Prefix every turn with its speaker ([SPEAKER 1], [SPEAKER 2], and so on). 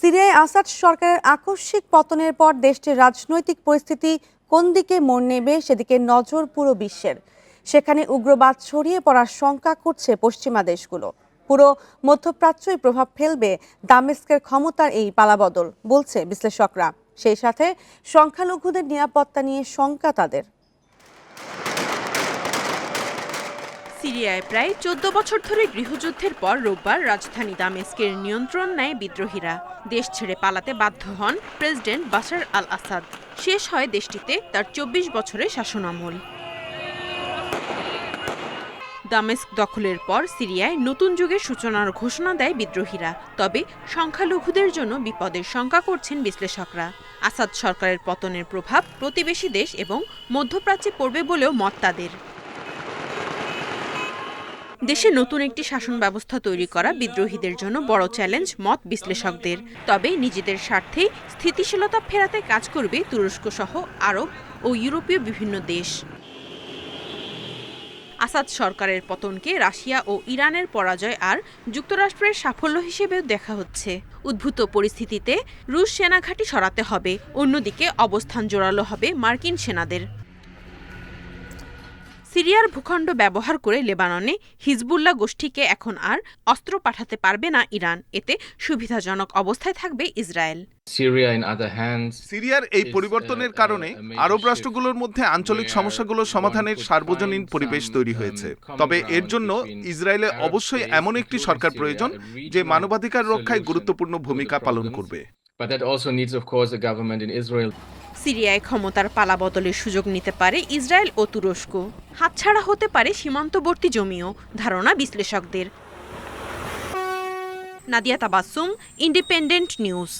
[SPEAKER 1] সিরিয়ায় আসাদ সরকারের আকস্মিক পতনের পর দেশটির রাজনৈতিক পরিস্থিতি কোন দিকে মোড় নেবে সেদিকে নজর পুরো বিশ্বের। সেখানে উগ্রবাদ ছড়িয়ে পড়ার শঙ্কা করছে পশ্চিমা দেশগুলো। পুরো মধ্যপ্রাচ্যই প্রভাব ফেলবে দামেস্কের ক্ষমতার এই পালাবদল, বলছে বিশ্লেষকরা। সেই সাথে সংখ্যালঘুদের নিরাপত্তা নিয়ে শঙ্কা তাদের।
[SPEAKER 2] সিরিয়ায় প্রায় চোদ্দ বছর ধরে গৃহযুদ্ধের পর রোববার রাজধানী দামেস্কের নিয়ন্ত্রণ নেয় বিদ্রোহীরা। দেশ ছেড়ে পালাতে বাধ্য হন প্রেসিডেন্ট বাশার আল আসাদ শেষ হয় দেশটিতে তার চব্বিশ বছরের শাসনামল। দামেস্ক দখলের পর সিরিয়ায় নতুন যুগের সূচনার ঘোষণা দেয় বিদ্রোহীরা। তবে সংখ্যালঘুদের জন্য বিপদের শঙ্কা করছেন বিশ্লেষকরা। আসাদ সরকারের পতনের প্রভাব প্রতিবেশী দেশ এবং মধ্যপ্রাচ্যে পড়বে বলেও মত তাদের। দেশে নতুন একটি শাসন ব্যবস্থা তৈরি করা বিদ্রোহীদের জন্য বড় চ্যালেঞ্জ মত বিশ্লেষকদের। তবে নিজেদের স্বার্থেই স্থিতিশীলতা ফেরাতে কাজ করবে তুরস্ক সহ আরব ও ইউরোপীয় বিভিন্ন দেশ। আসাদ সরকারের পতনকে রাশিয়া ও ইরানের পরাজয় আর যুক্তরাষ্ট্রের সাফল্য হিসেবেও দেখা হচ্ছে। উদ্ভূত পরিস্থিতিতে রুশ সেনাঘাঁটি সরাতে হবে, অন্যদিকে অবস্থান জোরালো হবে মার্কিন সেনাদের। সিরিয়ার ভূখণ্ড ব্যবহার করে লেবাননে হিজবুল্লাহ গোষ্ঠীকে এখন আর অস্ত্র পাঠাতে পারবে না ইরান। এতে সুবিধাজনক অবস্থায় থাকবে ইসরায়েল।
[SPEAKER 3] সিরিয়ার এই পরিবর্তনের কারণে আরব রাষ্ট্রগুলোর মধ্যে আঞ্চলিক সমস্যাগুলো সমাধানের সার্বজনীন পরিবেশ তৈরি হয়েছে। তবে এর জন্য ইসরায়েলে অবশ্যই এমন একটি সরকার প্রয়োজন যে মানবাধিকার রক্ষায় গুরুত্বপূর্ণ ভূমিকা পালন করবে।
[SPEAKER 4] But that also needs, of course, a government in Israel.
[SPEAKER 2] সিরিয়ায় ক্ষমতার পালা বদলের সুযোগ নিতে পারে ইসরায়েল ও তুরস্ক। হাতছাড়া হতে পারে সীমান্তবর্তী জমিও ধারণা বিশ্লেষকদের। Nadia Tabassum independent news